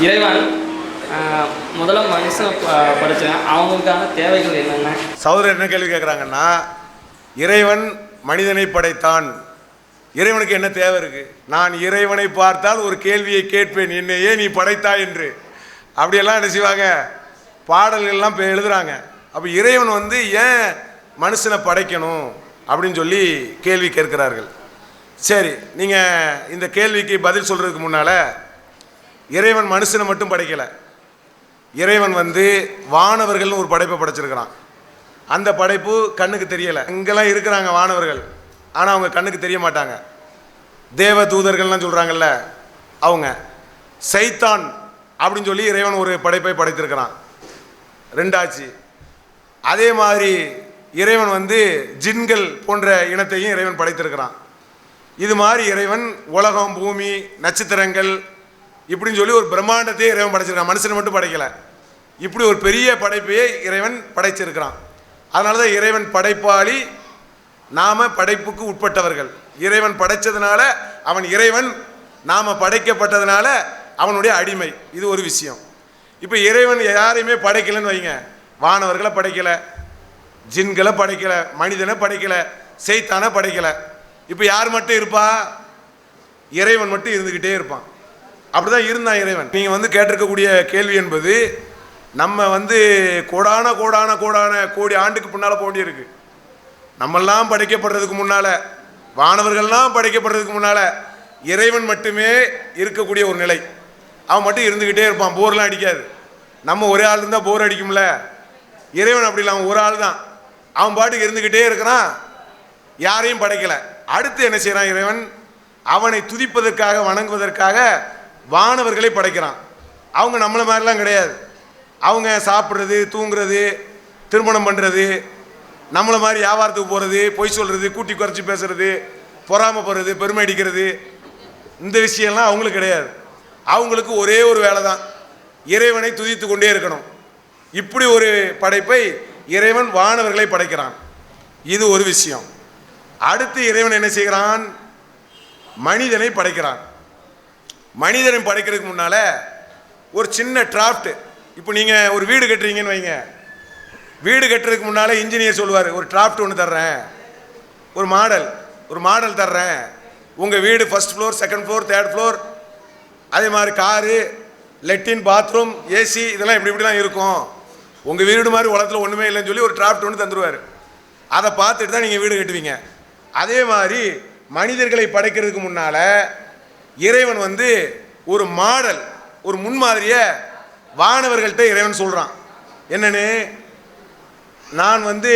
இறைவன் முதல்ல மனுஷனை ப- அவங்களுக்கான தேவைகள் என்னென்ன? சகோதரர் என்ன கேள்வி கேட்குறாங்கன்னா இறைவன் மனிதனை படைத்தான். இறைவனுக்கு என்ன தேவை இருக்கு? நான் இறைவனை பார்த்தால் ஒரு கேள்வியை கேட்பேன். என்னை ஏன் நீ படைத்தாய் என்று. அப்படியெல்லாம் என்ன செய்வாங்க? பாடல்கள்லாம் இப்போ எழுதுறாங்க. அப்போ இறைவன் வந்து ஏன் மனுஷனை படைக்கணும்? அப்படின்னு சொல்லி கேள்வி கேட்கிறார்கள். சரி நீங்கள் இந்த கேள்விக்கு பதில் சொல்கிறதுக்கு முன்னால் இறைவன் மனுஷனை மட்டும் படைக்கலை. இறைவன் வந்து வானவர்கள்னு ஒரு படைப்பை படைச்சிருக்கிறான். அந்த படைப்பு கண்ணுக்கு தெரியலை. இங்கெல்லாம் இருக்கிறாங்க வானவர்கள். ஆனால் அவங்க கண்ணுக்கு தெரிய மாட்டாங்க. தேவ தூதர்கள்லாம் சொல்கிறாங்கல்ல அவங்க சைத்தான் அப்படின்னு சொல்லி இறைவன் ஒரு படைப்பை படைத்திருக்கிறான். ரெண்டாச்சு அதே மாதிரி இறைவன் வந்து ஜின்கள் போன்ற இனத்தையும் இறைவன் படைத்திருக்கிறான். இது மாதிரி இறைவன் உலகம் பூமி நட்சத்திரங்கள் இப்படின்னு சொல்லி ஒரு பிரம்மாண்டத்தையே இறைவன் படைச்சிருக்கான். மனுஷனை மட்டும் படைக்கலை. இப்படி ஒரு பெரிய படைப்பையே இறைவன் படைச்சிருக்கிறான். அதனால தான் இறைவன் படைப்பாளி நாம் படைப்புக்கு உட்பட்டவர்கள். இறைவன் படைத்ததுனால அவன் இறைவன் நாம் படைக்கப்பட்டதுனால அவனுடைய அடிமை. இது ஒரு விஷயம். இப்போ இறைவன் யாரையுமே படைக்கலைன்னு வைங்க. வானவர்களை படைக்கலை ஜின்களை படைக்கலை மனிதனை படைக்கலை செய்தானை படைக்கலை. இப்போ யார் மட்டும் இருப்பா? இறைவன் மட்டும் இருந்துக்கிட்டே இருப்பான். அப்படிதான் இருந்தான் இறைவன். நீங்கள் வந்து கேட்டிருக்கக்கூடிய கேள்வி என்பது நம்ம வந்து கோடான கோடான கோடான கோடி ஆண்டுக்கு பின்னால் போண்டி வேண்டியிருக்கு. நம்மெல்லாம் படைக்கப்படுறதுக்கு முன்னால் வானவர்கள்லாம் படைக்கப்படுறதுக்கு முன்னால் இறைவன் மட்டுமே இருக்கக்கூடிய ஒரு நிலை. அவன் மட்டும் இருந்துக்கிட்டே இருப்பான் போர்லாம் அடிக்காது. நம்ம ஒரே ஆள் இருந்தால் போர் அடிக்கும்ல? இறைவன் அப்படி இல்லை அவன் ஒரு ஆள் தான். அவன் பாட்டுக்கு இருந்துக்கிட்டே இருக்கிறான் யாரையும் படைக்கலை. அடுத்து என்ன செய்கிறான் இறைவன்? அவனை துதிப்பதற்காக வணங்குவதற்காக வானவர்களை படைக்கிறான். அவங்க நம்மளை மாதிரிலாம் கிடையாது. அவங்க சாப்பிட்றது தூங்குறது திருமணம் பண்ணுறது நம்மளை மாதிரி வியாபாரத்துக்கு போகிறது பொய் சொல்கிறது கூட்டி குறைச்சி பேசுறது பொறாமைப்படுறது பெருமை அடிக்கிறது இந்த விஷயம்லாம் அவங்களுக்கு கிடையாது. அவங்களுக்கு ஒரே ஒரு வேலை தான் இறைவனை துதித்து கொண்டே இருக்கணும். இப்படி ஒரு படைப்பை இறைவன் வானவர்களை படைக்கிறான். இது ஒரு விஷயம். அடுத்து இறைவன் என்ன செய்கிறான்? மனிதனை படைக்கிறான். மனிதனை படைக்கிறதுக்கு முன்னால் ஒரு சின்ன டிராஃப்ட்டு இப்போ நீங்கள் ஒரு வீடு கட்டுறீங்கன்னு வைங்க. வீடு கட்டுறதுக்கு முன்னால் இன்ஜினியர் சொல்லுவார் ஒரு டிராஃப்ட் ஒன்று தர்றேன். ஒரு மாடல் ஒரு மாடல் தர்றேன். உங்கள் வீடு first floor second floor third floor அதே மாதிரி காரு லெட்டின் பாத்ரூம் ஏசி இதெல்லாம் இப்படி இப்படிலாம் இருக்கும். உங்கள் வீடு மாதிரி உலகத்தில் ஒன்றுமே இல்லைன்னு சொல்லி ஒரு டிராஃப்ட் ஒன்று தந்துடுவார் அதை பார்த்துட்டு தான் நீங்கள் வீடு கட்டுவீங்க. அதே மாதிரி மனிதர்களை படைக்கிறதுக்கு முன்னால் இறைவன் வந்து ஒரு மாடல் ஒரு முன்மாதிரியை வானவர்கள்ட்ட இறைவன் சொல்கிறான் என்னன்னு? நான் வந்து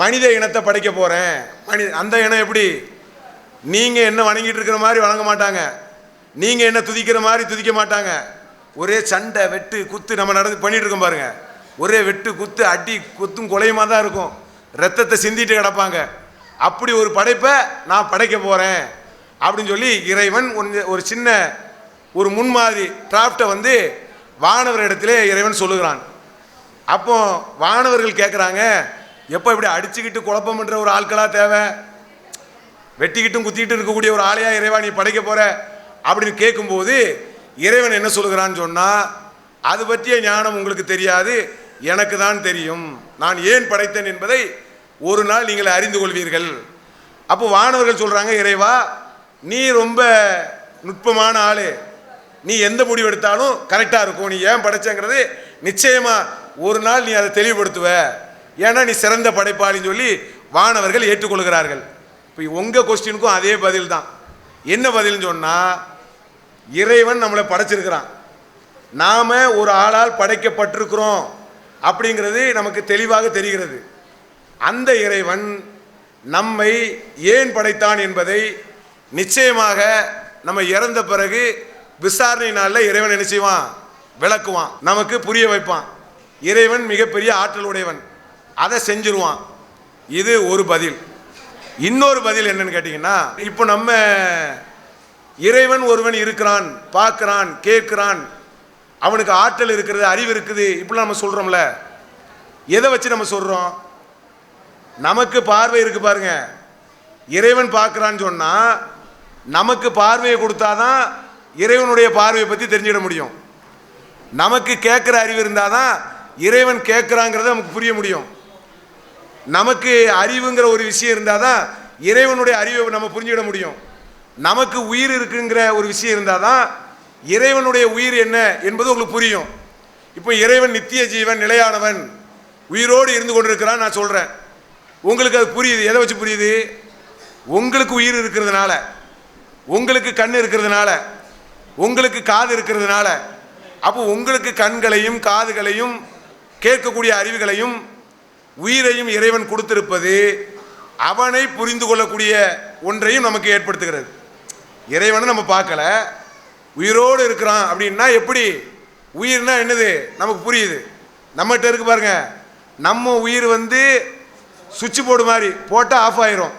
மனித இனத்தை படைக்க போகிறேன் மனித அந்த இனம் எப்படி? நீங்கள் என்ன வணங்கிட்டு இருக்கிற மாதிரி வணங்க மாட்டாங்க. நீங்கள் என்ன துதிக்கிற மாதிரி துதிக்க மாட்டாங்க. ஒரே சண்டை வெட்டு குத்து நம்ம நடந்து பண்ணிட்டு இருக்கோம் பாருங்க. ஒரே வெட்டு குத்து அடி குத்தும் கொலையுமா தான் இருக்கும். ரத்தத்தை சிந்திட்டு கிடப்பாங்க. அப்படி ஒரு படைப்பை நான் படைக்க போகிறேன் அப்படின்னு சொல்லி இறைவன் ஒரு சின்ன ஒரு முன்மாதிரி டிராஃப்டை வந்து வானவரிடத்திலே இறைவன் சொல்லுகிறான். அப்போ வானவர்கள் கேட்குறாங்க எப்போ இப்படி அடிச்சுக்கிட்டு குழப்பம் பண்ணுற ஒரு ஆட்களாக தேவை? வெட்டிக்கிட்டும் குத்திக்கிட்டு இருக்கக்கூடிய ஒரு ஆளையாக இறைவா நீ படைக்க போகிற அப்படின்னு கேட்கும்போது இறைவன் என்ன சொல்லுகிறான்னு சொன்னால் அது பற்றிய ஞானம் உங்களுக்கு தெரியாது எனக்கு தான் தெரியும். நான் ஏன் படைத்தேன் என்பதை ஒரு நாள் நீங்கள் அறிந்து கொள்வீர்கள். அப்போ வானவர்கள் சொல்கிறாங்க இறைவா நீ ரொம்ப நுட்பமான ஆளு. நீ எந்த முடிவு எடுத்தாலும் கரெக்டாக இருக்கும். நீ ஏன் படைச்சங்கிறது நிச்சயமாக ஒரு நாள் நீ அதை தெளிவுபடுத்துவ. ஏன்னா நீ சிறந்த படைப்பாளின்னு சொல்லி வானவர்கள் ஏற்றுக்கொள்கிறார்கள். இப்போ உங்கள் கொஸ்டினுக்கும் அதே பதில் தான். என்ன பதில்னு சொன்னால் இறைவன் நம்மளை படைச்சிருக்கிறான். நாம் ஒரு ஆளால் படைக்கப்பட்டிருக்கிறோம் அப்படிங்கிறது நமக்கு தெளிவாக தெரிகிறது. அந்த இறைவன் நம்மை ஏன் படைத்தான் என்பதை நிச்சயமாக நம்ம இறந்த பிறகு விசாரணை நாளில் இறைவன் என்ன செய்வான்? விளக்குவான். நமக்கு புரிய வைப்பான். இறைவன் மிகப்பெரிய ஆற்றல் உடையவன். அதை செஞ்சிருவான். இது ஒரு பதில். இன்னொரு பதில் என்னன்னு கேட்டிங்கன்னா இப்போ நம்ம இறைவன் ஒருவன் இருக்கிறான் பார்க்குறான் கேட்குறான். அவனுக்கு ஆற்றல் இருக்கிறது அறிவு இருக்குது இப்படிலாம் நம்ம சொல்கிறோம்ல எதை வச்சு நம்ம சொல்கிறோம் நமக்கு பார்வை இருக்குது பாருங்க. இறைவன் பார்க்குறான்னு சொன்னால் நமக்கு பார்வையை கொடுத்தாதான் இறைவனுடைய பார்வையை பற்றி தெரிஞ்சிட முடியும். நமக்கு கேட்குற அறிவு இருந்தால் தான் இறைவன் கேட்குறாங்கிறத நமக்கு புரிய முடியும். நமக்கு அறிவுங்கிற ஒரு விஷயம் இருந்தால் தான் இறைவனுடைய அறிவை நம்ம புரிஞ்சுக்கிட முடியும். நமக்கு உயிர் இருக்குங்கிற ஒரு விஷயம் இருந்தால் தான் இறைவனுடைய உயிர் என்ன என்பது உங்களுக்கு புரியும். இப்போ இறைவன் நித்திய ஜீவன் நிலையானவன் உயிரோடு இருந்து கொண்டிருக்கிறான் நான் சொல்கிறேன் உங்களுக்கு அது புரியுது? எதை வச்சு புரியுது? உங்களுக்கு உயிர் இருக்கிறதுனால. உங்களுக்கு கண் இருக்கிறதுனால உங்களுக்கு காது இருக்கிறதுனால அப்போ உங்களுக்கு கண்களையும் காதுகளையும் கேட்கக்கூடிய அறிவுகளையும் உயிரையும் இறைவன் கொடுத்திருப்பது அவனை புரிந்து கொள்ளக்கூடிய ஒன்றையும் நமக்கு ஏற்படுத்துகிறது. இறைவனை நம்ம பார்க்கல. உயிரோடு இருக்கிறான் அப்படின்னா எப்படி? உயிர்னா என்னது? நமக்கு புரியுது. நம்மகிட்ட இருக்கு பாருங்க. நம்ம உயிர் வந்து சுவிட்ச் போர்டு மாதிரி போட்டால் ஆஃப் ஆயிரும்.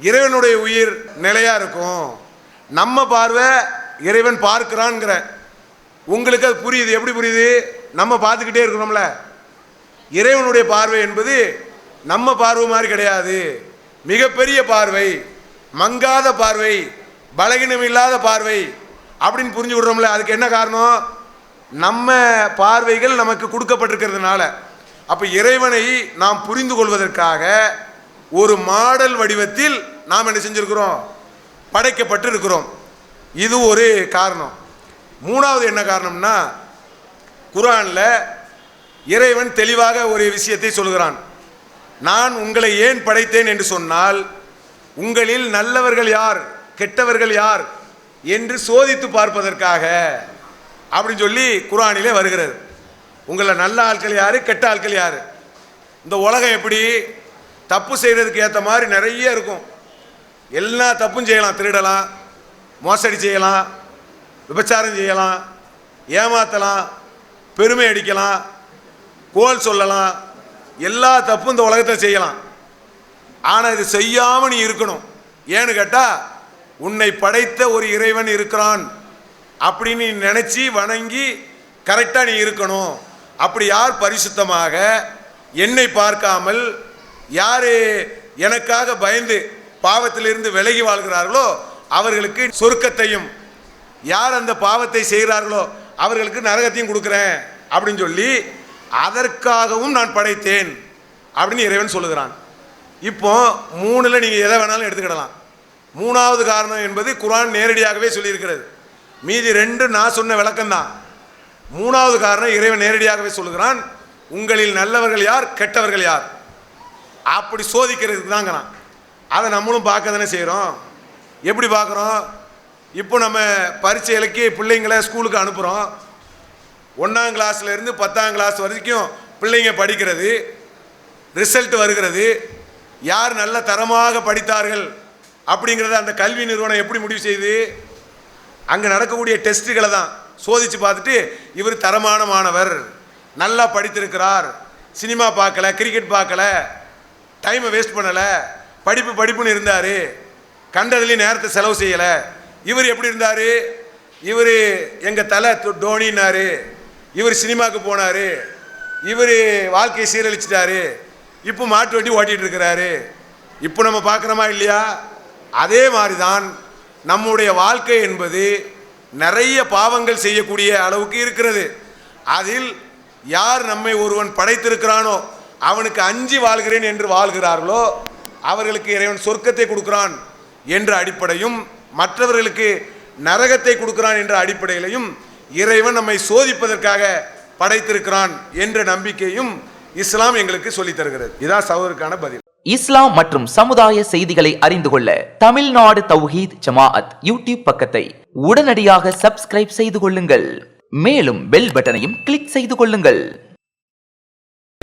இறைவனுடைய உயிர் நிலையாக இருக்கும். நம்ம பார்வை இறைவன் பார்க்கிறான்ங்கிற. உங்களுக்கு அது புரியுது? எப்படி புரியுது? நம்ம பார்த்துக்கிட்டே இருக்கிறோம்ல. இறைவனுடைய பார்வை என்பது நம்ம பார்வை மாதிரி கிடையாது. மிகப்பெரிய பார்வை மங்காத பார்வை பலகீனம் இல்லாத பார்வை அப்படின்னு புரிஞ்சு விடுறோம்ல. அதுக்கு என்ன காரணம்? நம்ம பார்வைகள் நமக்கு கொடுக்கப்பட்டிருக்கிறதுனால. அப்போ இறைவனை நாம் புரிந்து கொள்வதற்காக ஒரு மாடல் வடிவத்தில் நாம் என்ன செஞ்சுருக்கிறோம்? படைக்கப்பட்டு இருக்கிறோம் இது ஒரு காரணம். மூணாவது என்ன காரணம்னா குரானில் இறைவன் தெளிவாக ஒரு விஷயத்தை சொல்கிறான். நான் உங்களை ஏன் படைத்தேன் என்று சொன்னால் உங்களில் நல்லவர்கள் யார் கெட்டவர்கள் யார் என்று சோதித்து பார்ப்பதற்காக அப்படின்னு சொல்லி குரானிலே வருகிறது. உங்களை நல்ல ஆட்கள் யார் கெட்ட ஆட்கள் யார்? இந்த உலகம் எப்படி? தப்பு செய்கிறதுக்கு ஏற்ற மாதிரி நிறைய இருக்கும். எல்லா தப்பும் செய்யலாம் திருடலாம் மோசடி செய்யலாம் விபச்சாரம் செய்யலாம் ஏமாற்றலாம் பெருமை அடிக்கலாம் கோல் சொல்லலாம் எல்லா தப்பும் இந்த உலகத்தை செய்யலாம். ஆனால் இது செய்யாமல் நீ இருக்கணும். ஏன்னு கேட்டால் உன்னை படைத்த ஒரு இறைவன் இருக்கிறான் அப்படின்னு நீ நினச்சி வணங்கி கரெக்டாக நீ இருக்கணும். அப்படி யார் பரிசுத்தமாக? என்னை பார்க்காமல் யார் எனக்காக பயந்து பாவத்திலிருந்து விலகி வாழ்கிறார்களோ அவர்களுக்கு சொர்க்கத்தையும் யார் அந்த பாவத்தை செய்கிறார்களோ அவர்களுக்கு நரகத்தையும் கொடுக்குறேன் அப்படின்னு சொல்லி அதற்காகவும் நான் படைத்தேன் அப்படின்னு இறைவன் சொல்லுகிறான். இப்போ மூணில் நீங்கள் எதை வேணாலும் எடுத்துக்கிடலாம். மூணாவது காரணம் என்பது குரான் நேரடியாகவே சொல்லியிருக்கிறது. மீதி ரெண்டு நான் சொன்ன விளக்கம்தான். மூணாவது காரணம் இறைவன் நேரடியாகவே சொல்லுகிறான். உங்களில் நல்லவர்கள் யார் கெட்டவர்கள் யார்? அப்படி சோதிக்கிறதுக்கு தாங்க நான் அதை நம்மளும் பார்க்க தானே செய்கிறோம் எப்படி பார்க்குறோம்? இப்போ நம்ம பரீட்சைகளுக்கு பிள்ளைங்களை ஸ்கூலுக்கு அனுப்புகிறோம் ஒன்றாம் கிளாஸ்லேருந்து பத்தாம் கிளாஸ் வரைக்கும் பிள்ளைங்க படிக்கிறது ரிசல்ட் வருகிறது. யார் நல்ல தரமாக படித்தார்கள் அப்படிங்கிறத அந்த கல்வி நிறுவனம் எப்படி முடிவு செய்யுது அங்கே நடக்கக்கூடிய டெஸ்ட்டுகளை தான் சோதித்து பார்த்துட்டு இவர் தரமான மாணவர் நல்லா படித்திருக்கிறார் சினிமா பார்க்கல கிரிக்கெட் பார்க்கல டைமை வேஸ்ட் பண்ணலை படிப்பு படிப்புன்னு இருந்தார். கண்டதுலேயும் நேரத்தை செலவு செய்யலை. இவர் எப்படி இருந்தார்? இவர் எங்கள் தலை து- இவர் சினிமாவுக்கு போனார். இவர் வாழ்க்கையை சீரழிச்சிட்டாரு. இப்போ மாட்டு வண்டி ஓட்டிகிட்டு இருக்கிறாரு. இப்போ நம்ம பார்க்குறோமா இல்லையா? அதே மாதிரி தான் நம்முடைய வாழ்க்கை என்பது நிறைய பாவங்கள் செய்யக்கூடிய அளவுக்கு இருக்கிறது. அதில் யார் நம்மை ஒருவன் படைத்திருக்கிறானோ அவனுக்கு அஞ்சி வாழ்கிறேன் என்று வாழ்கிறார்களோ அவர்களுக்கு இறைவன் சொர்க்கத்தை கொடுக்கிறான் என்ற அடிப்படையும் மற்றவர்களுக்கு நரகத்தை கொடுக்கிறான் என்ற அடிப்படையிலையும் இறைவன் நம்மை சோதிப்பதற்காக படைத்திருக்கிறான் என்ற நம்பிக்கையும் இஸ்லாம் எங்களுக்கு சொல்லித் தருகிறது. இதான் சகோதரருக்கான பதில். இஸ்லாம் மற்றும் சமுதாய செய்திகளை அறிந்து கொள்ள தமிழ்நாடு தௌஹீத் ஜமாஅத் யூடியூப் பக்கத்தை உடனடியாக சப்ஸ்கிரைப் செய்து கொள்ளுங்கள். மேலும் பெல் பட்டனையும் கிளிக் செய்து கொள்ளுங்கள்.